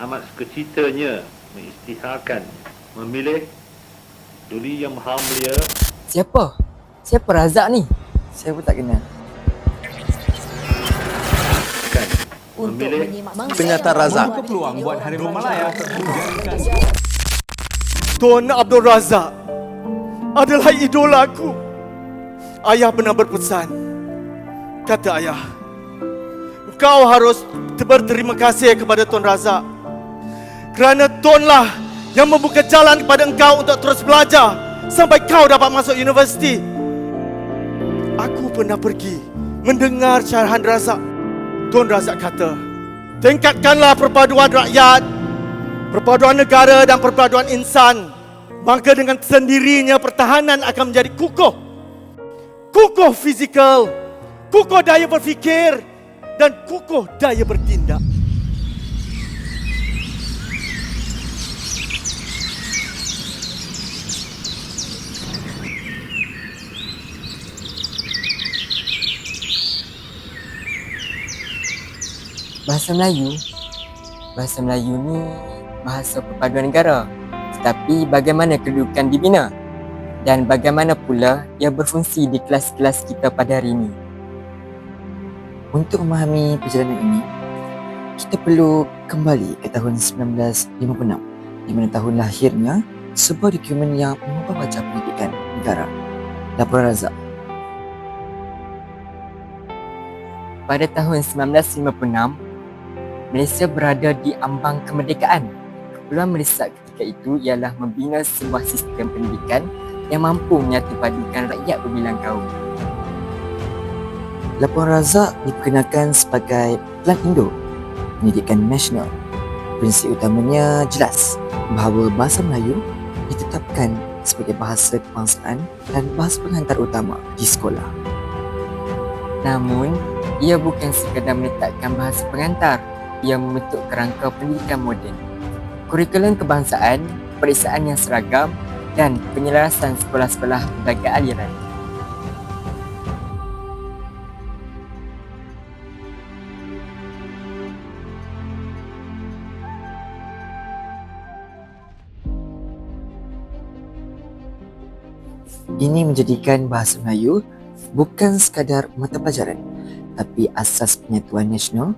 amat sekecitanya mengisytiharkan memilih Duli Yang Maha Mulia Siapa? Siapa Razak ni? Saya pun tak kenal. kan Untuk memilih menyimak Penyataan Razak. Buka peluang buat Harimau Malaya Tun Abdul Razak adalah idolaku. Ayah pernah berpesan. Kata ayah, kau harus berterima kasih kepada Tun Razak. Kerana Tunlah yang membuka jalan kepada engkau untuk terus belajar sampai kau dapat masuk universiti. Aku pernah pergi mendengar syarahan Razak. Tun Razak kata, tingkatkanlah perpaduan rakyat perpaduan negara dan perpaduan insan maka dengan sendirinya pertahanan akan menjadi kukuh kukuh fizikal kukuh daya berfikir dan kukuh daya bertindak Bahasa Melayu. Bahasa Melayu ni bahasa perpaduan negara Tetapi bagaimana kedudukan dibina Dan bagaimana pula ia berfungsi di kelas-kelas kita pada hari ini. Untuk memahami perjalanan ini Kita perlu kembali ke tahun 1956 Di mana tahun lahirnya sebuah dokumen yang mengubah wajah pendidikan negara. Laporan Razak. Pada tahun 1956, Malaysia berada di ambang kemerdekaan. Keperluan mendesak ketika itu ialah membina sebuah sistem pendidikan yang mampu menyatupadukan rakyat berbilang kaum. Laporan Razak diperkenalkan sebagai Plan Indo, pendidikan nasional. Prinsip utamanya jelas bahawa bahasa Melayu ditetapkan sebagai bahasa kebangsaan dan bahasa pengantar utama di sekolah. Namun, ia bukan sekadar meletakkan bahasa pengantar, ia membentuk kerangka pendidikan moden. Kurikulum kebangsaan, periksaan yang seragam dan penyelarasan sekolah-sekolah berbagai aliran. Ini menjadikan bahasa Melayu bukan sekadar mata pelajaran tapi asas penyatuan nasional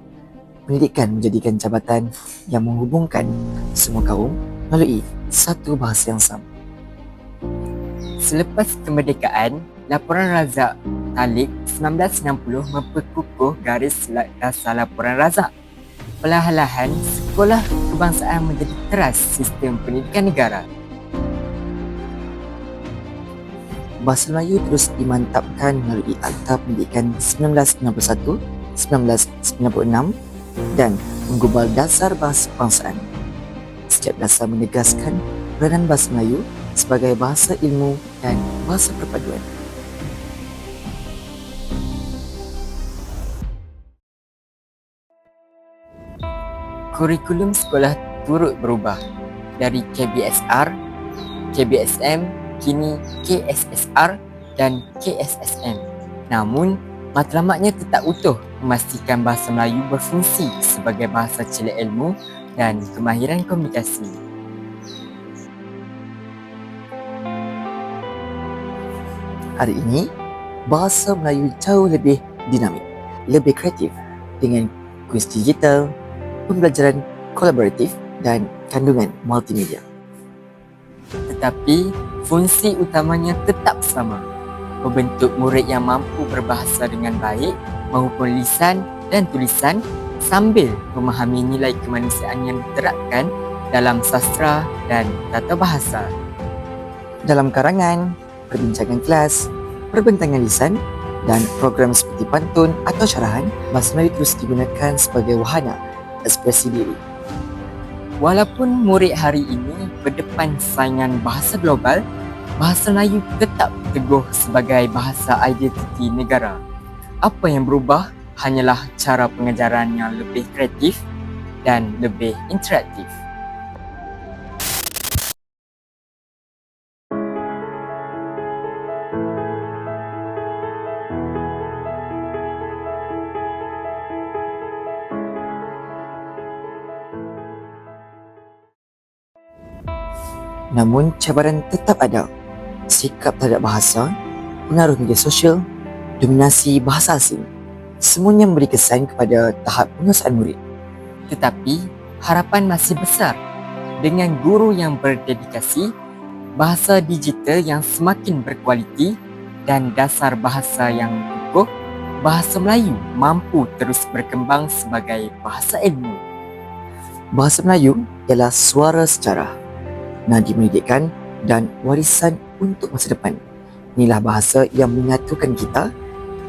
pendidikan menjadikan jabatan yang menghubungkan semua kaum melalui satu bahasa yang sama. Selepas kemerdekaan, laporan Razak Talik 1960 memperkukuh garis dasar laporan Razak. Perlahan-lahan, sekolah kebangsaan menjadi teras sistem pendidikan negara. Bahasa Melayu terus dimantapkan melalui Akta Pendidikan 1991, 1996 dan menggubal dasar bahasa kebangsaan. Setiap dasar menegaskan peranan bahasa Melayu sebagai bahasa ilmu dan bahasa perpaduan. Kurikulum sekolah turut berubah dari KBSR, KBSM, kini KSSR dan KSSM. Namun, matlamatnya tetap utuh memastikan bahasa Melayu berfungsi sebagai bahasa celik ilmu dan kemahiran komunikasi. Hari ini, bahasa Melayu jauh lebih dinamik, lebih kreatif dengan kuis digital, pembelajaran kolaboratif dan kandungan multimedia. Tetapi, fungsi utamanya tetap sama. Membentuk murid yang mampu berbahasa dengan baik maupun lisan dan tulisan sambil memahami nilai kemanusiaan yang diterapkan dalam sastra dan tata bahasa. Dalam karangan, perbincangan kelas, perbentangan lisan dan program seperti pantun atau syarahan, bahasa Melayu terus digunakan sebagai wahana ekspresi diri. Walaupun murid hari ini berdepan saingan bahasa global, bahasa Melayu tetap teguh sebagai bahasa identiti negara. Apa yang berubah hanyalah cara pengajaran yang lebih kreatif dan lebih interaktif. Namun cabaran tetap ada. Sikap terhadap bahasa, pengaruh media sosial, dominasi bahasa asing. Semuanya memberi kesan kepada tahap penguasaan murid. Tetapi harapan masih besar dengan guru yang berdedikasi, bahasa digital yang semakin berkualiti dan dasar bahasa yang kukuh, bahasa Melayu mampu terus berkembang sebagai bahasa ilmu. Bahasa Melayu ialah suara sejarah, nadi pendidikan dan warisan untuk masa depan. Inilah bahasa yang menyatukan kita.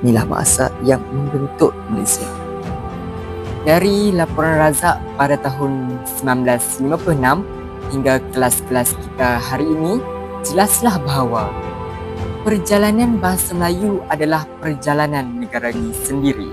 Inilah bahasa yang membentuk Malaysia. Dari laporan Razak pada tahun 1956 hingga kelas-kelas kita hari ini, jelaslah bahawa perjalanan bahasa Melayu adalah perjalanan negara ini sendiri.